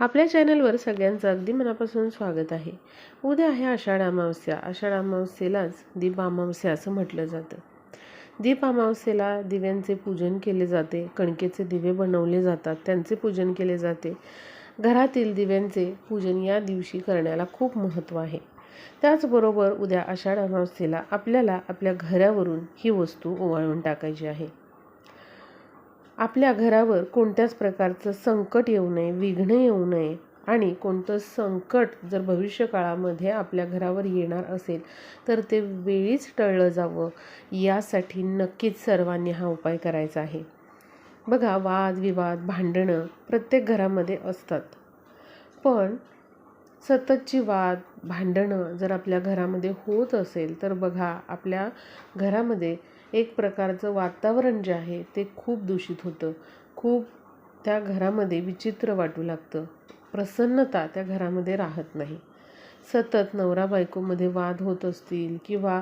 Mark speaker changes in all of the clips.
Speaker 1: आपल्या चॅनलवर सगळ्यांचं अगदी मनापासून स्वागत आहे. उद्या आहे आषाढ अमावस्या. आषाढ अमावस्येलाच दीप अमावस्या असं म्हटलं जातं. दीप अमावस्येला दिव्यांचे पूजन केले जाते कणकेचे दिवे बनवले जातात त्यांचे पूजन केले जाते. घरातील दिव्यांचे पूजन या दिवशी करण्याला खूप महत्त्व आहे. त्याचबरोबर उद्या आषाढ अमावस्येला आपल्याला आपल्या घरावरून ही वस्तू ओवाळून टाकायची आहे. आपल्या घरावर कोणत्याच प्रकारचं संकट येऊ नये विघ्न येऊ नये आणि कोणतं संकट जर भविष्यकाळामध्ये आपल्या घरावर येणार असेल तर ते वेळीच टळलं जावं. यासाठी नक्कीच सर्वांनी हा उपाय करायचा आहे. बघा वादविवाद भांडणं प्रत्येक घरामध्ये असतात. पण सततची वाद भांडणं जर आपल्या घरामध्ये होत असेल तर बघा आपल्या घरामध्ये एक प्रकारचं वातावरण जे आहे ते खूप दूषित होतं. खूप त्या घरामध्ये विचित्र वाटू लागतं. प्रसन्नता त्या घरामध्ये राहत नाही. सतत नवरा बायकोमध्ये वाद होत असतील किंवा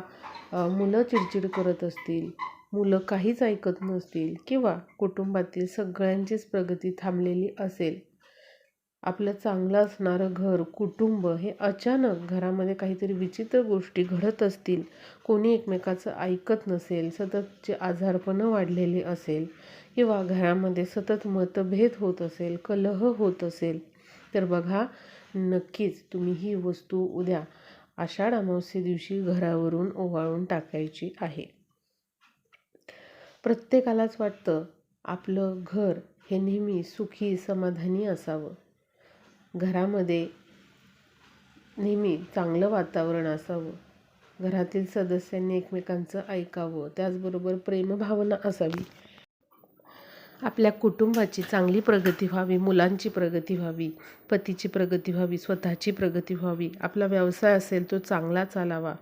Speaker 1: मुलं चिडचिड करत असतील मुलं काहीच ऐकत नसतील किंवा कुटुंबातील सगळ्यांचीच प्रगती थांबलेली असेल आपलं चांगलं असणारं घर कुटुंब हे अचानक घरामध्ये काहीतरी विचित्र गोष्टी घडत असतील. कोणी एकमेकाचं ऐकत नसेल सततचे आजारपणं वाढलेले असेल किंवा घरामध्ये सतत मतभेद होत असेल कलह होत असेल. तर बघा नक्कीच तुम्ही ही वस्तू उद्या आषाढ अमावस्ये दिवशी घरावरून ओवाळून टाकायची आहे. प्रत्येकालाच वाटतं आपलं घर हे नेहमी सुखी समाधानी असावं. घरामध्ये नेहमी चांगलं वातावरण असावं. घरातील सदस्यांनी एकमेकांचं ऐकावं. त्याचबरोबर प्रेमभावना असावी. आपल्या कुटुंबाची चांगली प्रगती व्हावी मुलांची प्रगती व्हावी पतीची प्रगती व्हावी स्वतःची प्रगती व्हावी. आपला व्यवसाय असेल तो चांगला चालावा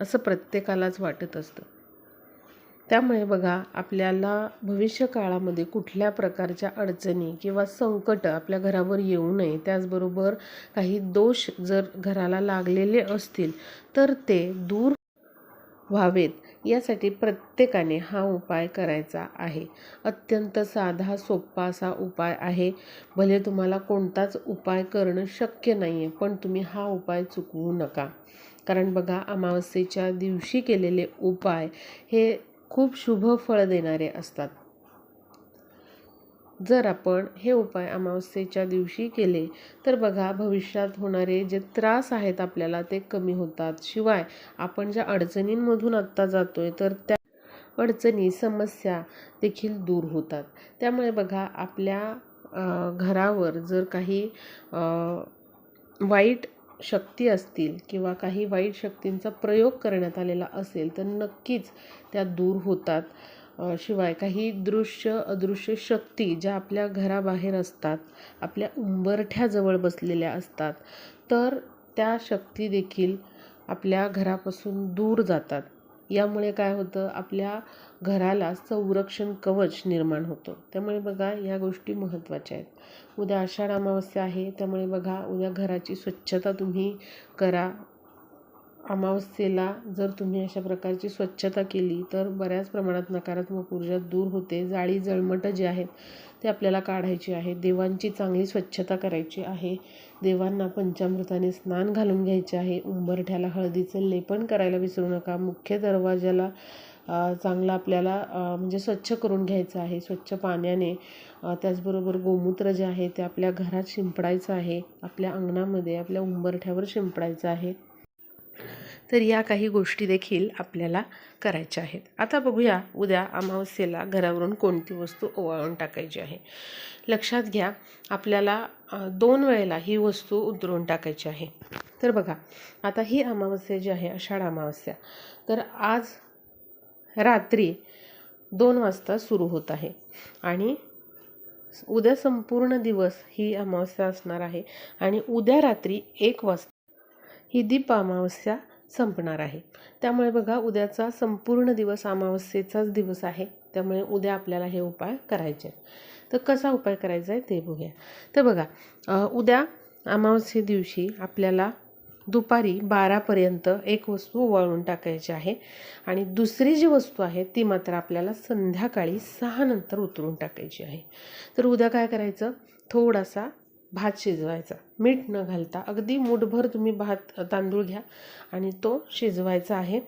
Speaker 1: असं प्रत्येकालाच वाटत असतं. त्यामुळे बघा आपल्याला भविष्य काळामध्ये कुठल्या प्रकारच्या अडचणी किंवा संकट आपल्या घरावर येऊ नये त्याचबरोबर काही दोष जर घराला लागलेले असतील तर ते दूर व्हावेत. यासाठी प्रत्येकाने हा उपाय करायचा आहे. अत्यंत साधा सोपा असा उपाय आहे. भले तुम्हाला कोणताच उपाय करणं शक्य नाही आहे पण तुम्ही हा उपाय चुकवू नका. कारण बघा अमावस्येच्या दिवशी केलेले उपाय हे खूप शुभ फळ देणारे असतात. जर आपण हे उपाय अमावस्येच्या दिवशी केले तर बघा भविष्यात होणारे जे त्रास आहेत आपल्याला ते कमी होतात. शिवाय आपण ज्या अडचणींमधून आत्ता जातोय तर त्या अडचणी समस्या देखील दूर होतात. त्यामुळे बघा आपल्या घरावर जर काही वाईट शक्ती असतील किंवा काही वाईट शक्तींचा प्रयोग करण्यात आलेला असेल तर नक्कीच त्या दूर होतात. शिवाय काही दृश्य अदृश्य शक्ती ज्या आपल्या घराबाहेर असतात आपल्या उंबरठ्याजवळ बसलेल्या असतात तर त्या शक्ती देखील आपल्या घरापासून दूर जातात. यामुळे काय होतं? आपल्या घराला संरक्षण कवच निर्माण होतं. त्यामुळे बघा या गोष्टी महत्त्वाच्या आहेत. उद्या आषाढ अमावस्या आहे त्यामुळे बघा उद्या घराची स्वच्छता तुम्ही करा. अमावस्येला जर तुम्ही अशा प्रकारची स्वच्छता केली तर बऱ्याच प्रमाणात नकारात्मक ऊर्जा दूर होते. जाळी जळमटं जे आहेत ते आपल्याला काढायची आहे. देवांची चांगली स्वच्छता करायची आहे. देवांना पंचामृताने स्नान घालून घ्यायचे आहे. उंबरठ्याला हळदीचं लेपन करायला विसरू नका. मुख्य दरवाजाला चांगलं आपल्याला म्हणजे स्वच्छ करून घ्यायचं आहे स्वच्छ पाण्याने. त्याचबरोबर गोमूत्र जे आहे ते आपल्या घरात शिंपडायचं आहे आपल्या अंगणामध्ये आपल्या उंबरठ्यावर शिंपडायचं आहे. तर या काही गोष्टी देखील आपल्याला करायच्या आहेत. आता बघूया उद्या अमावस्येला घरावरून कोणती वस्तू ओवाळून टाकायची आहे. लक्षात घ्या आपल्याला दोन वेळेला ही वस्तू उतरवून टाकायची आहे. तर बघा आता ही अमावस्या जी आहे आषाढ अमावस्या तर आज रात्री दोन वाजता सुरू होत आहे. आणि उद्या संपूर्ण दिवस ही अमावस्या असणार आहे. आणि उद्या रात्री एक वाजता ही दीप अमावस्या संपणार आहे. त्यामुळे बघा उद्याचा संपूर्ण दिवस अमावस्येचाच दिवस आहे. त्यामुळे उद्या आपल्याला हे उपाय करायचे आहेत. तर कसा उपाय करायचा आहे ते बघूया. तर बघा उद्या अमावस्ये दिवशी आपल्याला दुपारी बारापर्यंत एक वस्तू वळून टाकायची आहे आणि दुसरी जी वस्तू आहे ती मात्र आपल्याला संध्याकाळी सहा नंतर उतरून टाकायची आहे. तर उद्या काय करायचं? थोडासा भात शिजवायचा. मीठ न घालता अगदी मूठभर तुम्ही भात तांदूळ घ्या आणि तो शिजवायचा आहे.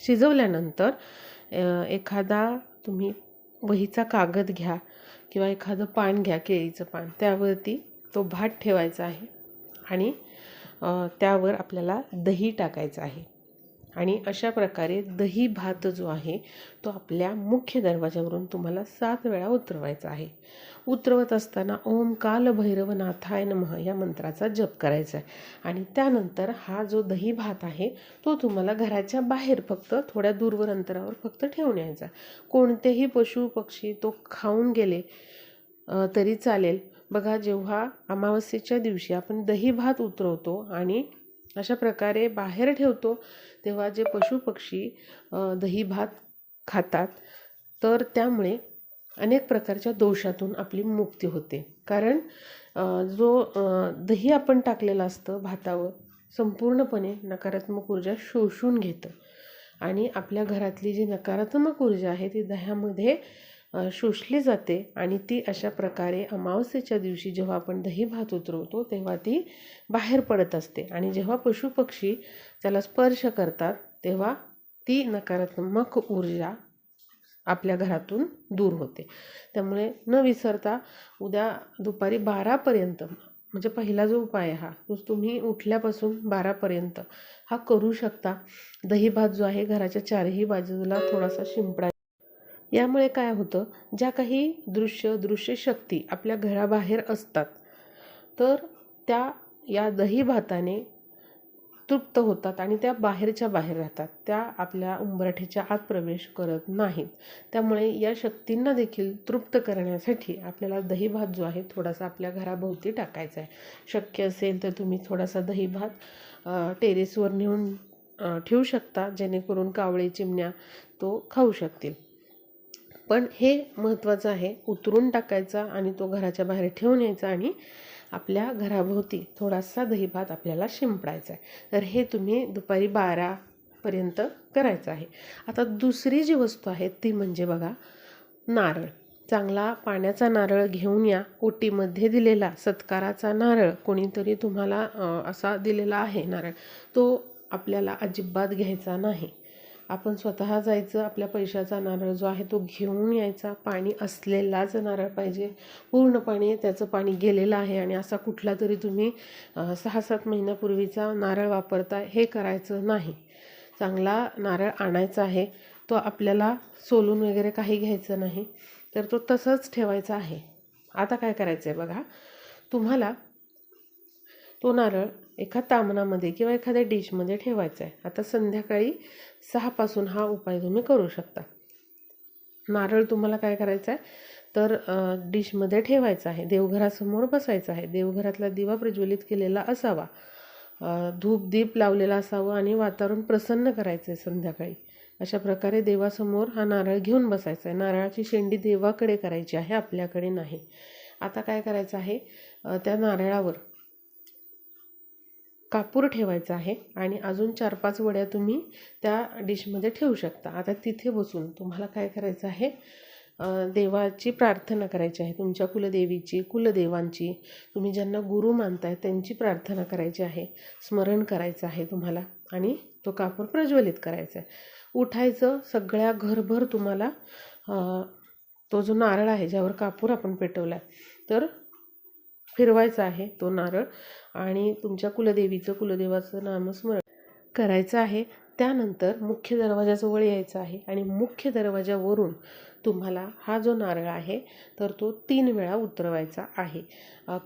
Speaker 1: शिजवल्यानंतर एखादा तुम्ही वहीचा कागद घ्या किंवा एखादं पान घ्या केळीचं पान. त्यावरती तो भात ठेवायचा आहे आणि त्यावर आपल्याला दही टाकायचं आहे. आणि अशा प्रकारे दही भात जो आहे तो आपल्या मुख्य दरवाजावरून तुम्हाला सात वेळा उतरवायचा आहे. उतरवत असताना ओम काल भैरव नाथाय नमः या मंत्राचा जप करायचा आहे. आणि त्यानंतर हा जो दही भात आहे तो तुम्हाला घराच्या बाहेर फक्त थोड्या दूरवर अंतरावर फक्त ठेवून यायचा. कोणतेही पशु पक्षी तो खाऊन गेले तरी चालेल. बघा जेव्हा अमावस्येच्या दिवशी आपण दही भात उतरवतो आणि अशा प्रकारे बाहेर ठेवतो तेव्हा जे पशुपक्षी दही भात खातात तर त्यामुळे अनेक प्रकारच्या दोषातून आपली मुक्ती होते. कारण जो दही आपण टाकलेलं असतं भातावर संपूर्णपणे नकारात्मक ऊर्जा शोषून घेतं. आणि आपल्या घरातली जी नकारात्मक ऊर्जा आहे ती दह्यामध्ये शोषली जाते आणि ती अशा प्रकारे अमावस्येच्या दिवशी जेव्हा आपण दही भात उतरवतो तेव्हा ती बाहेर पडत असते. आणि जेव्हा पशुपक्षी त्याला स्पर्श करतात तेव्हा ती नकारात्मक ऊर्जा आपल्या घरातून दूर होते. त्यामुळे न विसरता उद्या दुपारी बारापर्यंत म्हणजे पहिला जो उपाय आहे हा तो तुम्ही उठल्यापासून बारापर्यंत हा करू शकता. दही भात जो आहे घराच्या चारही बाजूला थोडासा शिंपडा यामुळे काय होतं ज्या काही दृश्य दृश्य शक्ती आपल्या घराबाहेर असतात तर त्या या दही भाताने तृप्त होतात आणि त्या बाहेरच्या बाहेर राहतात. त्या आपल्या उंबरठ्याच्या आत प्रवेश करत नाहीत. त्यामुळे या शक्तींना देखील तृप्त करण्यासाठी आपल्याला दही भात जो आहे थोडासा आपल्या घराभोवती टाकायचा आहे. शक्य असेल तर तुम्ही थोडासा दही भात टेरेसवर नेऊन ठेवू शकता जेणेकरून कावळे चिमण्या तो खाऊ शकतील. पण हे महत्त्वाचं आहे. उतरून टाकायचा आणि तो घराच्या बाहेर ठेवून यायचा आणि आपल्या घराभोवती थोडासा दहीभात आपल्याला शिंपडायचा आहे. तर हे तुम्ही दुपारी बारापर्यंत करायचं आहे. आता दुसरी जी वस्तू आहे ती म्हणजे बघा नारळ. चांगला पाण्याचा नारळ घेऊन या. ओटीमध्ये दिलेला सत्काराचा नारळ कोणीतरी तुम्हाला असा दिलेला आहे नारळ. तो आपल्याला अजिबात घ्यायचा नाही. आपण स्वतः जायचं आपल्या पैशाचा नारळ जो आहे तो घेऊन यायचा. पाणी असलेलाच नारळ पाहिजे पूर्णपणे त्याचं पाणी गेलेलं आहे आणि असा कुठला तरी तुम्ही सहा सात महिन्यापूर्वीचा नारळ वापरता हे करायचं नाही. चांगला नारळ आणायचा आहे तो आपल्याला सोलून वगैरे काही घ्यायचं नाही तर तो तसंच ठेवायचा आहे. आता काय करायचं आहे बघा तुम्हाला तो नारळ एका तामणामध्ये किंवा एखाद्या डिशमध्ये ठेवायचा आहे आता संध्याकाळी सहापासून हा उपाय तुम्ही करू शकता. नारळ तुम्हाला काय करायचं आहे तर डिशमध्ये ठेवायचा आहे. देवघरासमोर बसायचं आहे. देवघरातला दिवा प्रज्वलित केलेला असावा. धूप दीप लावलेला असावं आणि वातावरण प्रसन्न करायचं आहे संध्याकाळी. अशा प्रकारे देवासमोर हा नारळ घेऊन बसायचा आहे नारळाची शेंडी देवाकडे करायची आहे आपल्याकडे नाही. आता काय करायचं आहे? त्या नारळावर कापूर ठेवायचा आहे आणि अजून चार पाच वड्या तुम्ही त्या डिशमध्ये ठेवू शकता. आता तिथे बसून तुम्हाला काय करायचं आहे? देवाची प्रार्थना करायची आहे. तुमच्या कुलदेवीची कुलदेवांची तुम्ही ज्यांना गुरु मानताय त्यांची प्रार्थना करायची आहे. स्मरण करायचं आहे तुम्हाला आणि तो कापूर प्रज्वलित करायचा आहे. उठायचं सगळ्या घरभर तुम्हाला तो जो नारळ आहे ज्यावर कापूर आपण पेटवला आहे तर फिरवायचा आहे तो नारळ. आणि तुमच्या कुलदेवीचं कुलदेवाचं नामस्मरण करायचं आहे. त्यानंतर मुख्य दरवाजाजवळ यायचं आहे आणि मुख्य दरवाजावरून तुम्हाला हा जो नारळ आहे तर तो तीन वेळा उतरवायचा आहे.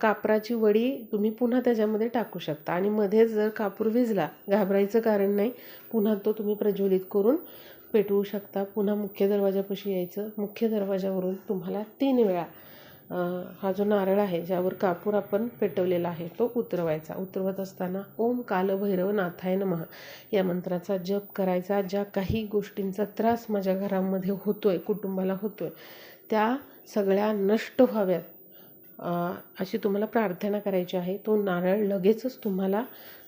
Speaker 1: कापराची वडी तुम्ही पुन्हा त्याच्यामध्ये टाकू शकता आणि मध्येच जर कापूर विजला घाबरायचं कारण नाही पुन्हा तो तुम्ही प्रज्वलित करून पेटवू शकता. पुन्हा मुख्य दरवाजापाशी यायचं. मुख्य दरवाजावरून तुम्हाला तीन वेळा हा जो नारळ आहे ज्यावर कापूर आपण पेटवलेला आहे तो उतरवायचा. उतरवत असताना ओम कालभैरव नाथाय नमः या मंत्राचा जप करायचा. ज्या काही गोष्टींचा त्रास माझ्या घरामध्ये होतोय कुटुंबाला होतोय त्या सगळ्या नष्ट व्हाव्यात. अशी तुम्हाला प्रार्थना करायची आहे. तो नारळ लगेचच तुम्हाला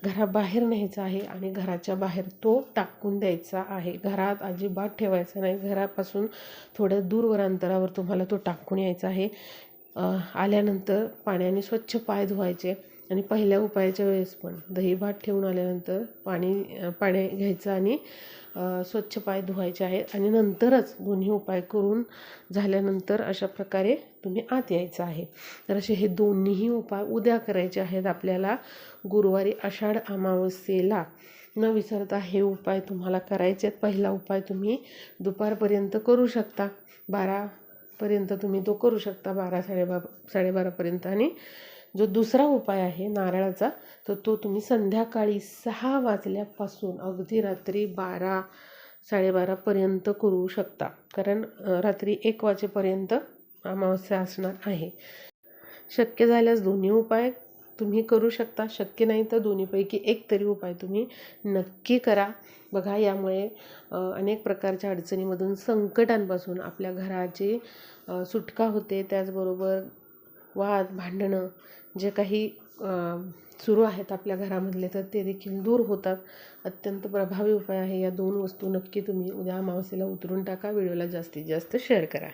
Speaker 1: घराबाहेर न्यायचा आहे आणि घराच्या बाहेर तो टाकून द्यायचा आहे. घरात अजिबात ठेवायचा नाही. घरापासून थोड्या दूरवर अंतरावर तुम्हाला तो टाकून यायचा आहे. आल्यानंतर पाण्याने स्वच्छ पाय धुवायचे आणि पहिल्या उपायाच्या वेळेस पण दही भात ठेवून आल्यानंतर पाणी पाणी घ्यायचं आणि स्वच्छ पाय धुवायचे आहेत. आणि नंतरच दोन्ही उपाय करून झाल्यानंतर अशा प्रकारे तुम्ही आत यायचं आहे. तर असे हे दोन्हीही उपाय उद्या करायचे आहेत आपल्याला. गुरुवारी आषाढ अमावस्येला न विसरता हे उपाय तुम्हाला करायचे आहेत. पहिला उपाय तुम्ही दुपारपर्यंत करू शकता. बारा पर्यंत तुम्ही तो करू शकता बारा साडेबा साडेबारापर्यंत. आणि जो दुसरा उपाय आहे नारळाचा तर तो तुम्ही संध्याकाळी सहा वाजल्यापासून अगदी रात्री बारा साडेबारापर्यंत करू शकता. कारण रात्री एक वाजेपर्यंत अमावस्या असणार आहे. शक्य झाल्यास दोन्ही उपाय तुम्ही करू शकता शक्य नाही तर दोन्हीपैकी एक तरी उपाय तुम्ही नक्की करा. बघा यामुळे अनेक प्रकारच्या अडचणीमधून संकटांपासून आपल्या घराची सुटका होते. त्याचबरोबर वाद भांडणं जे काही सुरू आहेत आपल्या घरामधले तर ते देखील दूर होतात. अत्यंत प्रभावी उपाय आहे या दोन वस्तू नक्की तुम्ही उद्या अमावस्येला उतरून टाका. व्हिडिओला जास्तीत जास्त शेअर करा.